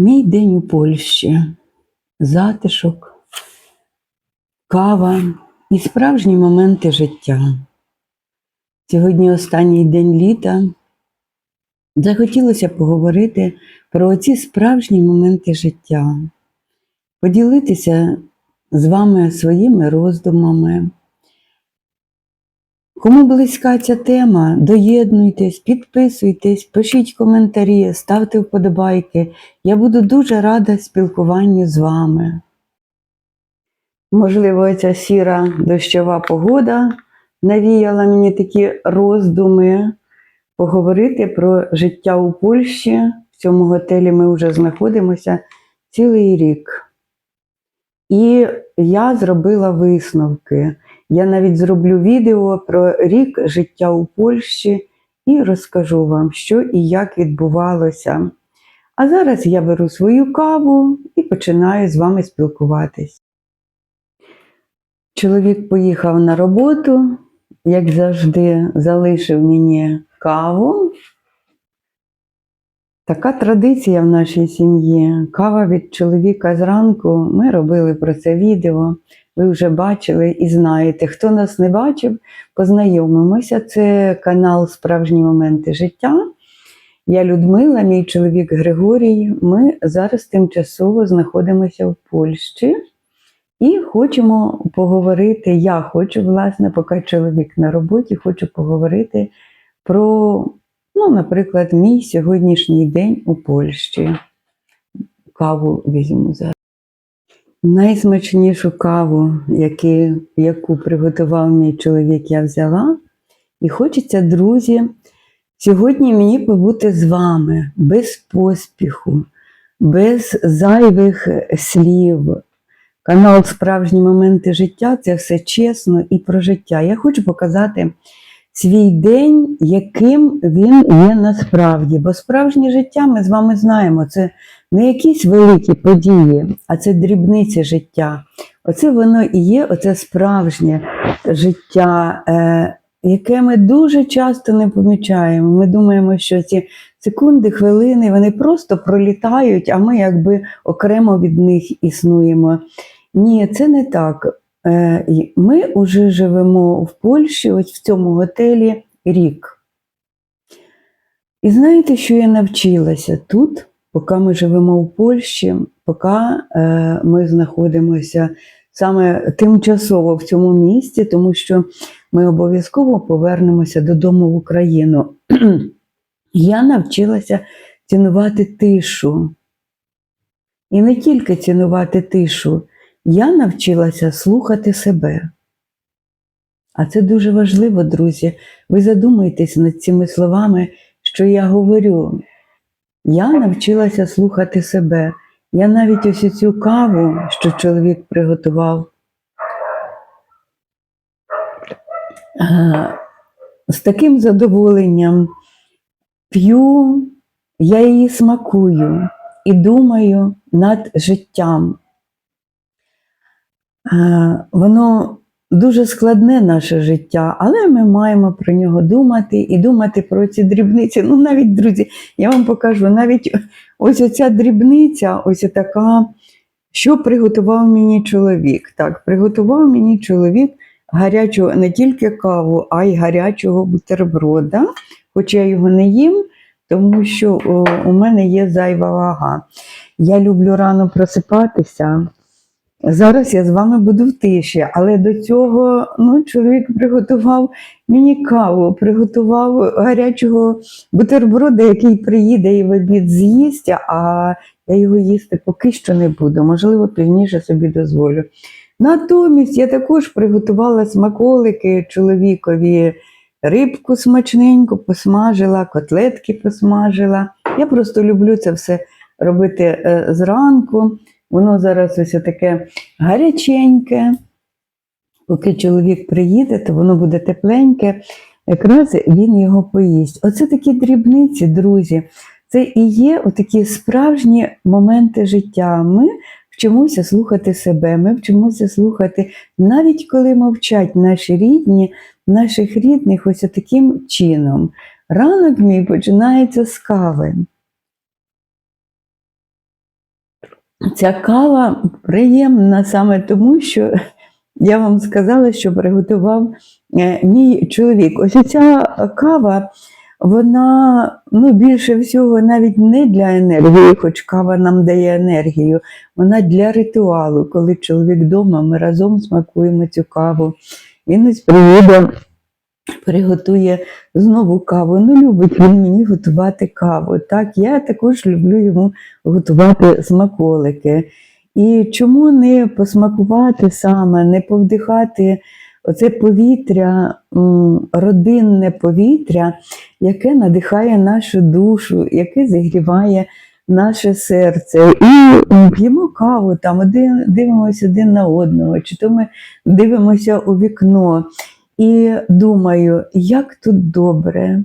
Мій день у Польщі, затишок, кава і справжні моменти життя. Сьогодні останній день літа. Захотілося поговорити про ці справжні моменти життя, поділитися з вами своїми роздумами. Кому близька ця тема, доєднуйтесь, підписуйтесь, пишіть коментарі, ставте вподобайки. Я буду дуже рада спілкуванню з вами. Можливо, ця сіра дощова погода навіяла мені такі роздуми поговорити про життя у Польщі. В цьому готелі ми вже знаходимося цілий рік. І я зробила висновки. Я навіть зроблю відео про рік життя у Польщі і розкажу вам, що і як відбувалося. А зараз я беру свою каву і починаю з вами спілкуватись. Чоловік поїхав на роботу, як завжди, залишив мені каву. Така традиція в нашій сім'ї. Кава від чоловіка зранку. Ми робили про це відео. Ви вже бачили і знаєте. Хто нас не бачив, познайомимося. Це канал Справжні моменти життя. Я Людмила, мій чоловік Григорій. Ми зараз тимчасово знаходимося в Польщі і хочемо поговорити. Я хочу, власне, поки чоловік на роботі, хочу поговорити про, ну, наприклад, мій сьогоднішній день у Польщі. Каву візьму зараз. Найсмачнішу каву, яки, яку приготував мій чоловік, я взяла. І хочеться, друзі, сьогодні мені побути з вами без поспіху, без зайвих слів. Канал Справжні моменти життя це все чесно і про життя. Я хочу показати свій день, яким він є насправді. Бо справжнє життя ми з вами знаємо, це не якісь великі події, а це дрібниці життя. Оце воно і є, оце справжнє життя, е, яке ми дуже часто не помічаємо. Ми думаємо, що ці секунди, хвилини вони просто пролітають, а ми якби окремо від них існуємо. Ні, це не так. Е, Ми вже живемо в Польщі, ось в цьому готелі рік. І знаєте, що я навчилася тут, поки ми живемо в Польщі, поки е, ми знаходимося саме тимчасово в цьому місці, тому що ми обов'язково повернемося додому в Україну. Я навчилася цінувати тишу. І не тільки цінувати тишу, я навчилася слухати себе. А це дуже важливо, друзі. Ви задумайтесь над цими словами, що я говорю. Я навчилася слухати себе. Я навіть ось цю каву, що чоловік приготував, е, з таким задоволенням п'ю, я її смакую і думаю над життям. Е, Воно дуже складне наше життя, але ми маємо про нього думати і думати про ці дрібниці. Ну, навіть, друзі, я вам покажу, навіть ось оця дрібниця, ось така, що приготував мені чоловік. Так, приготував мені чоловік гарячу не тільки каву, а й гарячого бутерброда, хоч я його не їм. Тому що о, у мене є зайва вага. Я люблю рано просипатися. Зараз я з вами буду в тиші, але до цього ну, чоловік приготував мені каву, приготував гарячого бутерброда, який приїде і в обід з'їсть, а я його їсти поки що не буду. Можливо, пізніше собі дозволю. Натомість я також приготувала смаколики чоловікові, рибку смачненьку посмажила, котлетки посмажила. Я просто люблю це все робити е, зранку. Воно зараз ось таке гаряченьке. Поки чоловік приїде, то воно буде тепленьке. Якраз він його поїсть. Оце такі дрібниці, друзі. Це і є отакі справжні моменти життя. Ми вчимося слухати себе, ми вчимося слухати, навіть коли мовчать наші рідні, наших рідних, ось таким чином. Ранок мій починається з кави. Ця кава приємна саме тому, що я вам сказала, що приготував е, мій чоловік. Ось ця кава, вона ну, більше всього навіть не для енергії, хоч кава нам дає енергію, вона для ритуалу. Коли чоловік вдома, ми разом смакуємо цю каву. Він ось приїде, приготує знову каву. Ну, любить він мені готувати каву. Так, я також люблю йому готувати смаколики. І чому не посмакувати саме, не повдихати оце повітря, родинне повітря, яке надихає нашу душу, яке зігріває наше серце. І п'ємо каву, там один, дивимося один на одного, чи то ми дивимося у вікно. І думаю, як тут добре.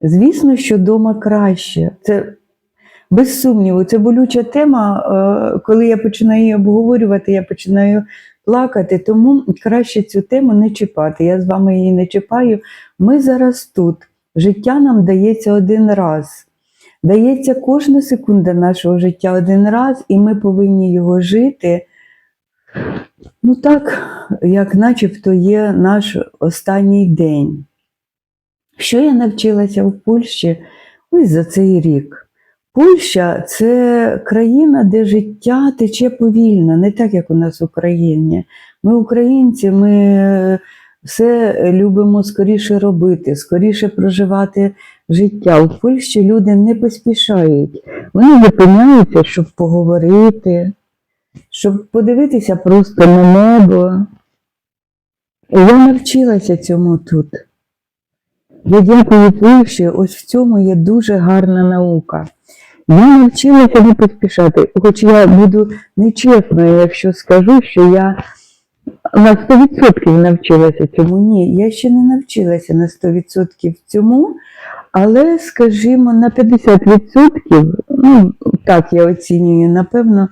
Звісно, що вдома краще. Це без сумніву, це болюча тема. е, Коли я починаю її обговорювати, я починаю плакати, тому краще цю тему не чіпати. Я з вами її не чіпаю. Ми зараз тут. Життя нам дається один раз. Дається кожна секунда нашого життя один раз, і ми повинні його жити. Ну так, як начебто є наш останній день. Що я навчилася в Польщі ось за цей рік? Польща це країна, де життя тече повільно, не так, як у нас в Україні. Ми, українці, ми все любимо скоріше робити, скоріше проживати життя. В Польщі люди не поспішають. Вони зупиняються, щоб поговорити, щоб подивитися просто на небо. І я навчилася цьому тут. Я дякую Польщі, ось в цьому є дуже гарна наука. Я навчилася не поспішати, хоч я буду нечесною, якщо скажу, що я на 100% навчилася цьому. Ні, я ще не навчилася на 100% цьому, але, скажімо, на 50%, ну, так я оцінюю, напевно,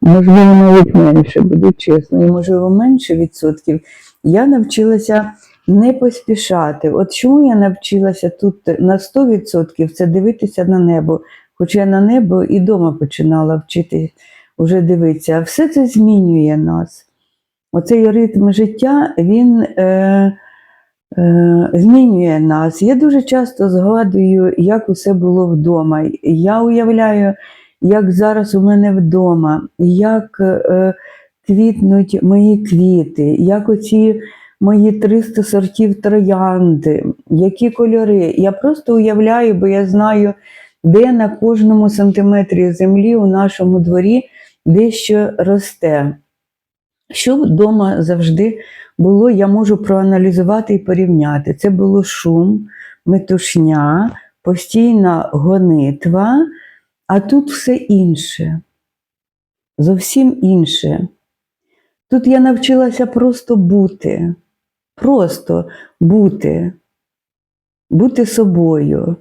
можливо, навіть менше, буду чесною, можливо, менше відсотків, я навчилася не поспішати. От чому я навчилася тут на 100% це дивитися на небо. Хоча я на небо і дома починала вчити вже дивитися. Все це змінює нас. Оцей ритм життя, він е, е, змінює нас. Я дуже часто згадую, як усе було вдома. Я уявляю, як зараз у мене вдома, як е, квітнуть мої квіти, як оці мої 300 сортів троянди, які кольори. Я просто уявляю, бо я знаю, де на кожному сантиметрі землі у нашому дворі дещо росте. Що вдома завжди було, я можу проаналізувати і порівняти. Це було шум, метушня, постійна гонитва, а тут все інше. Зовсім інше. Тут я навчилася просто бути, просто бути, бути собою.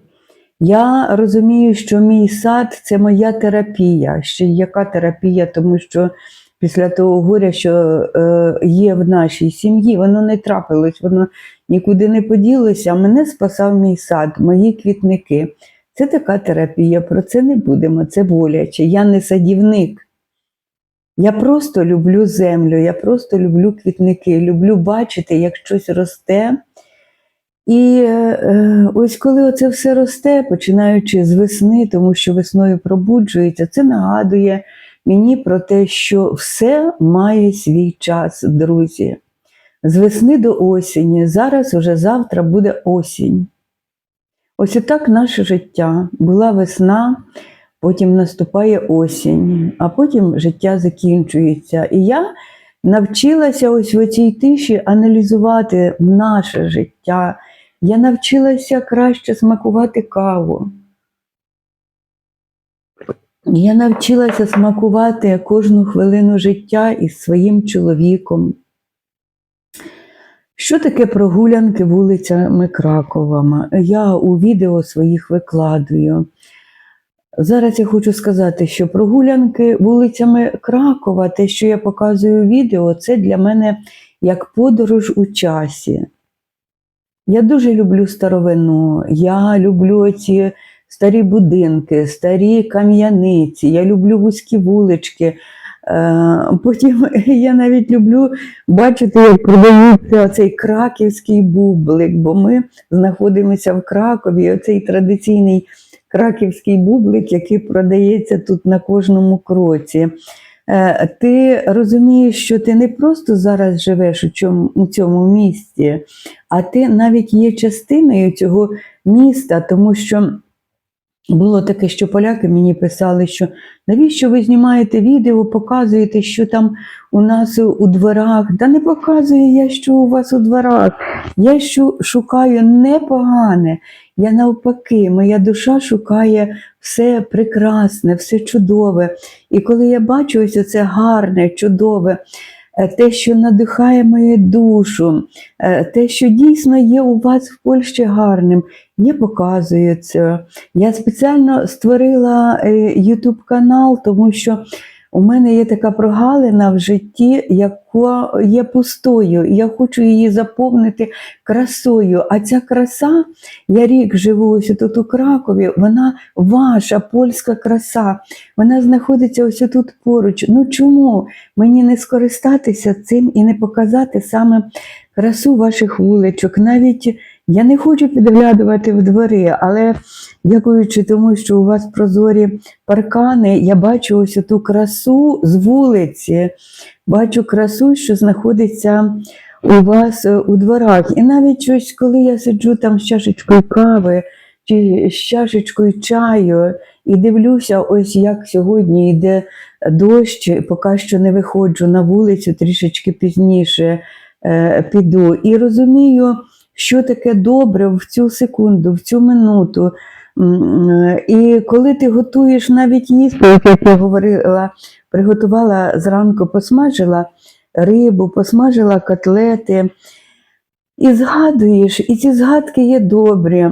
Я розумію, що мій сад це моя терапія. Ще яка терапія, тому що після того горя, що е, є в нашій сім'ї, воно не трапилось, воно нікуди не поділося, мене спасав мій сад, мої квітники. Це така терапія, про це не будемо, це боляче. Я не садівник. Я просто люблю землю, я просто люблю квітники, люблю бачити, як щось росте. І е, ось коли оце все росте, починаючи з весни, тому що весною пробуджується, це нагадує мені про те, що все має свій час, друзі. З весни до осені, зараз уже завтра буде осінь. Ось і так наше життя. Була весна, потім наступає осінь, а потім життя закінчується. І я навчилася ось в цій тиші аналізувати наше життя. Я навчилася краще смакувати каву. Я навчилася смакувати кожну хвилину життя із своїм чоловіком. Що таке прогулянки вулицями Кракова? Я у відео своїх викладую. Зараз я хочу сказати, що прогулянки вулицями Кракова, те, що я показую у відео, це для мене як подорож у часі. Я дуже люблю старовину, я люблю ці старі будинки, старі кам'яниці. Я люблю вузькі вулички. Е, Потім я навіть люблю бачити, як продається цей краківський бублик, бо ми знаходимося в Кракові. і Оцей традиційний краківський бублик, який продається тут на кожному кроці. Е, Ти розумієш, що ти не просто зараз живеш у цьому, у цьому місті, а ти навіть є частиною цього міста, тому що було таке, що поляки мені писали, що навіщо ви знімаєте відео, показуєте, що там у нас у дворах. Та не показую я, що у вас у дворах. Я що шукаю непогане. Я навпаки, моя душа шукає все прекрасне, все чудове. І коли я бачу ось це гарне, чудове, те, що надихає мою душу, е, те, що дійсно є у вас в Польщі гарним, я показую це. Я спеціально створила YouTube канал, тому що у мене є така прогалина в житті, яка є пустою. і Я хочу її заповнити красою. А ця краса, я рік живу ось тут у Кракові, вона ваша польська краса. Вона знаходиться ось тут поруч. Ну чому мені не скористатися цим і не показати саме красу ваших вуличок? Навіть я не хочу підглядувати в двори, але дякуючи тому, що у вас прозорі паркани, я бачу ось ту красу з вулиці, бачу красу, що знаходиться у вас е, у дворах. І навіть щось, коли я сиджу там з чашечкою кави чи з чашечкою чаю і дивлюся, ось як сьогодні йде дощ, поки що не виходжу на вулицю, трішечки пізніше е, піду. І розумію, що таке добре в цю секунду, в цю минуту. Е, І коли ти готуєш навіть їсти, як я говорила, приготувала зранку, посмажила рибу, посмажила котлети. І згадуєш, і ці згадки є добрі.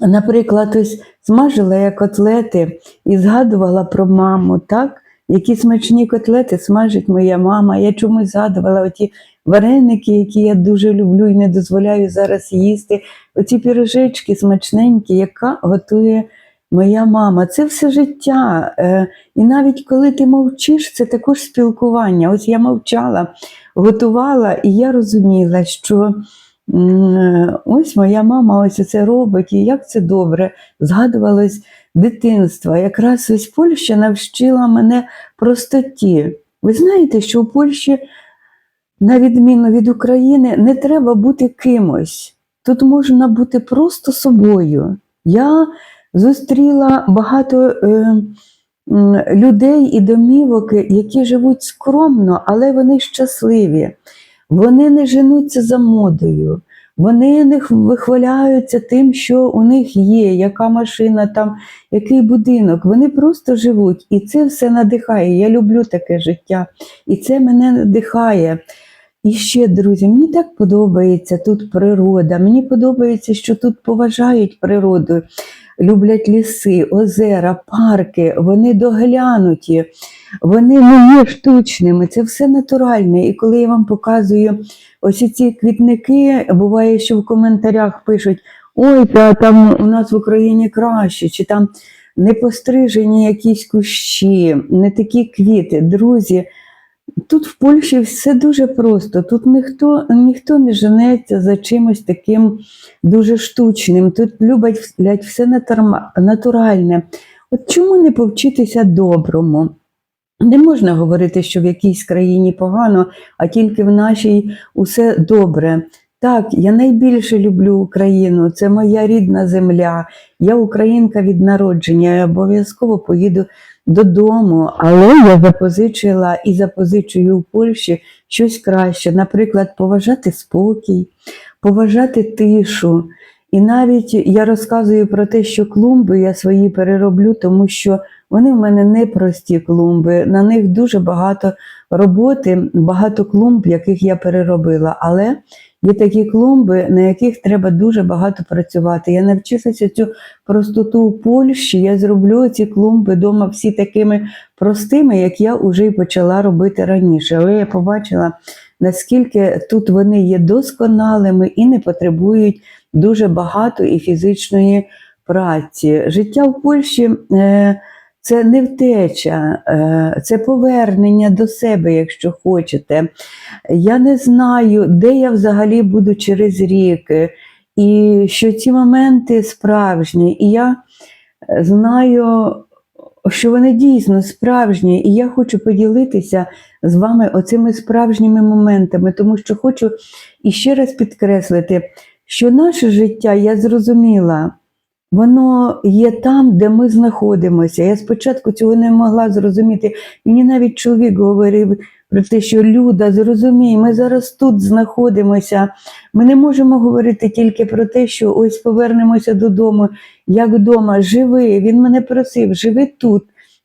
Наприклад, ось смажила я котлети і згадувала про маму, так? Які смачні котлети смажить моя мама. Я чомусь згадувала оті вареники, які я дуже люблю і не дозволяю зараз їсти. Оці пірожечки смачненькі, яка готує моя мама. Це все життя. Е, І навіть коли ти мовчиш, це також спілкування. Ось я мовчала, готувала, і я розуміла, що ось моя мама ось це робить, і як це добре. Згадувалось дитинство. Якраз ось Польща навчила мене простоті. Ви знаєте, що у Польщі, на відміну від України, не треба бути кимось. Тут можна бути просто собою. Я зустріла багато е, людей і домівок, які живуть скромно, але вони щасливі. Вони не женуться за модою. Вони не вихваляються тим, що у них є, яка машина там, який будинок. Вони просто живуть, і це все надихає. Я люблю таке життя, і це мене надихає. І ще, друзі, мені так подобається тут природа. Мені подобається, що тут поважають природу, люблять ліси, озера, парки, вони доглянуті, вони не є штучними, це все натуральне. І коли я вам показую ось ці квітники, буває, що в коментарях пишуть: ой, та там у нас в Україні краще, чи там не пострижені якісь кущі, не такі квіти. Друзі, Тут в Польщі все дуже просто. Тут ніхто, ніхто не женеться за чимось таким дуже штучним. Тут люблять все натуральне. От чому не повчитися доброму? Не можна говорити, що в якійсь країні погано, а тільки в нашій усе добре. Так, я найбільше люблю Україну, це моя рідна земля. Я українка від народження, я обов'язково поїду додому, але я запозичила і запозичую в Польщі щось краще. Наприклад, поважати спокій, поважати тишу. І навіть я розказую про те, що клумби я свої перероблю, тому що вони в мене не прості клумби. На них дуже багато роботи, багато клумб, яких я переробила. Але є такі клумби, на яких треба дуже багато працювати. Я навчилася цю простоту в Польщі. Я зроблю ці клумби вдома всі такими простими, як я вже й почала робити раніше. Але я побачила, наскільки тут вони є досконалими і не потребують дуже багато і фізичної праці. Життя в Польщі е, це не втеча, е, це повернення до себе, якщо хочете. Я не знаю, де я взагалі буду через рік, е, і що ці моменти справжні. І я е, знаю, що вони дійсно справжні, і я хочу поділитися з вами оцими справжніми моментами, тому що хочу іще раз підкреслити, що наше життя, я зрозуміла, воно є там, де ми знаходимося. Я спочатку цього не могла зрозуміти. Мені навіть чоловік говорив про те, що Люда, зрозумій, ми зараз тут знаходимося. Ми не можемо говорити тільки про те, що ось повернемося додому, як вдома, живи. Він мене просив, живи тут,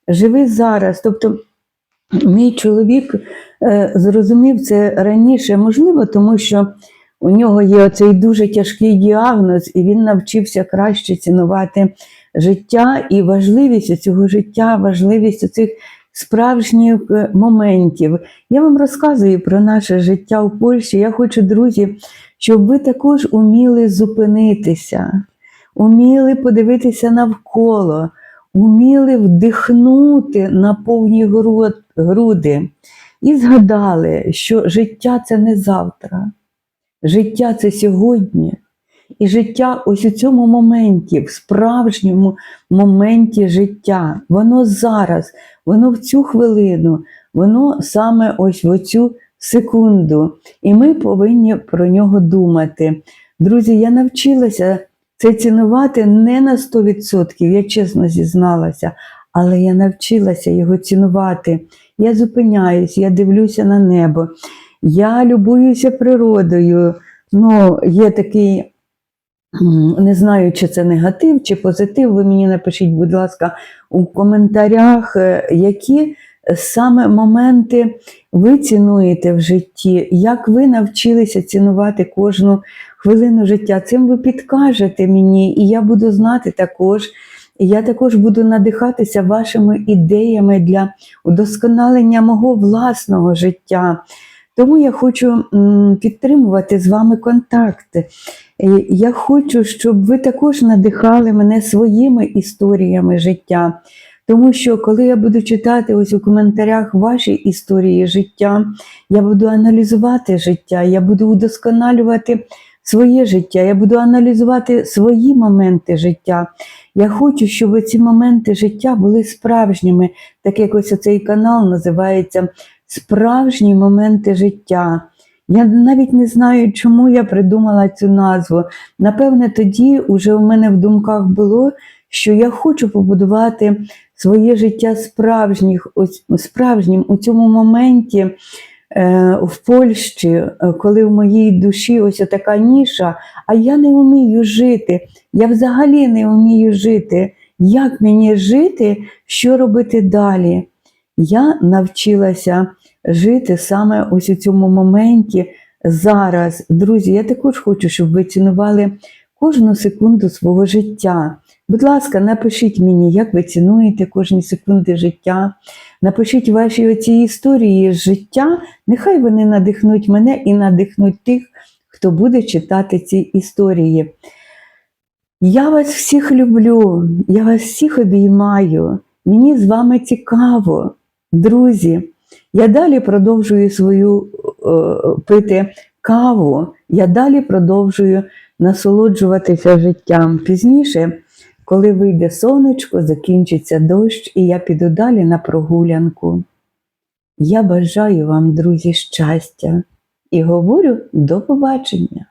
живи зараз. Тобто, мій чоловік е, зрозумів це раніше, можливо, тому що у нього є оцей дуже тяжкий діагноз, і він навчився краще цінувати життя і важливість цього життя, важливість цих справжніх е, моментів. Я вам розказую про наше життя в Польщі. Я хочу, друзі, щоб ви також уміли зупинитися, уміли подивитися навколо, уміли вдихнути на повні груди і згадали, що життя це не завтра. Життя це сьогодні. І життя ось у цьому моменті, в справжньому моменті життя, воно зараз, воно в цю хвилину, воно саме ось в оцю секунду. І ми повинні про нього думати. Друзі, я навчилася це цінувати не на 100%, я чесно зізналася, але я навчилася його цінувати. Я зупиняюсь, я дивлюся на небо. Я любуюся природою. Ну, є такий, не знаю, чи це негатив, чи позитив. Ви мені напишіть, будь ласка, у коментарях, е, які саме моменти ви цінуєте в житті, як ви навчилися цінувати кожну хвилину життя. Цим ви підкажете мені, і я буду знати також. Я також буду надихатися вашими ідеями для удосконалення мого власного життя. Тому я хочу підтримувати з вами контакти. Е, Я хочу, щоб ви також надихали мене своїми історіями життя. Тому що коли я буду читати ось у коментарях ваші історії життя, я буду аналізувати життя, я буду удосконалювати своє життя, я буду аналізувати свої моменти життя. Я хочу, щоб ці моменти життя були справжніми, так як ось цей канал називається Справжні моменти життя. Я навіть не знаю, чому я придумала цю назву. Напевне, тоді вже в мене в думках було, що я хочу побудувати своє життя справжніх, справжнім у цьому моменті е, в Польщі, е, коли в моїй душі ось така ніша, а я не вмію жити. Я взагалі не вмію жити. Як мені жити, що робити далі? Я навчилася жити саме ось у цьому моменті зараз. Друзі, я також хочу, щоб ви цінували кожну секунду свого життя. Будь ласка, напишіть мені, як ви цінуєте кожні секунди життя. Напишіть ваші оці історії життя. Нехай вони надихнуть мене і надихнуть тих, хто буде читати ці історії. Я вас всіх люблю, я вас всіх обіймаю. Мені з вами цікаво, друзі. Я далі продовжую свою е, пити каву, я далі продовжую насолоджуватися життям. Пізніше, коли вийде сонечко, закінчиться дощ, і я піду далі на прогулянку. Я бажаю вам, друзі, щастя і говорю до побачення.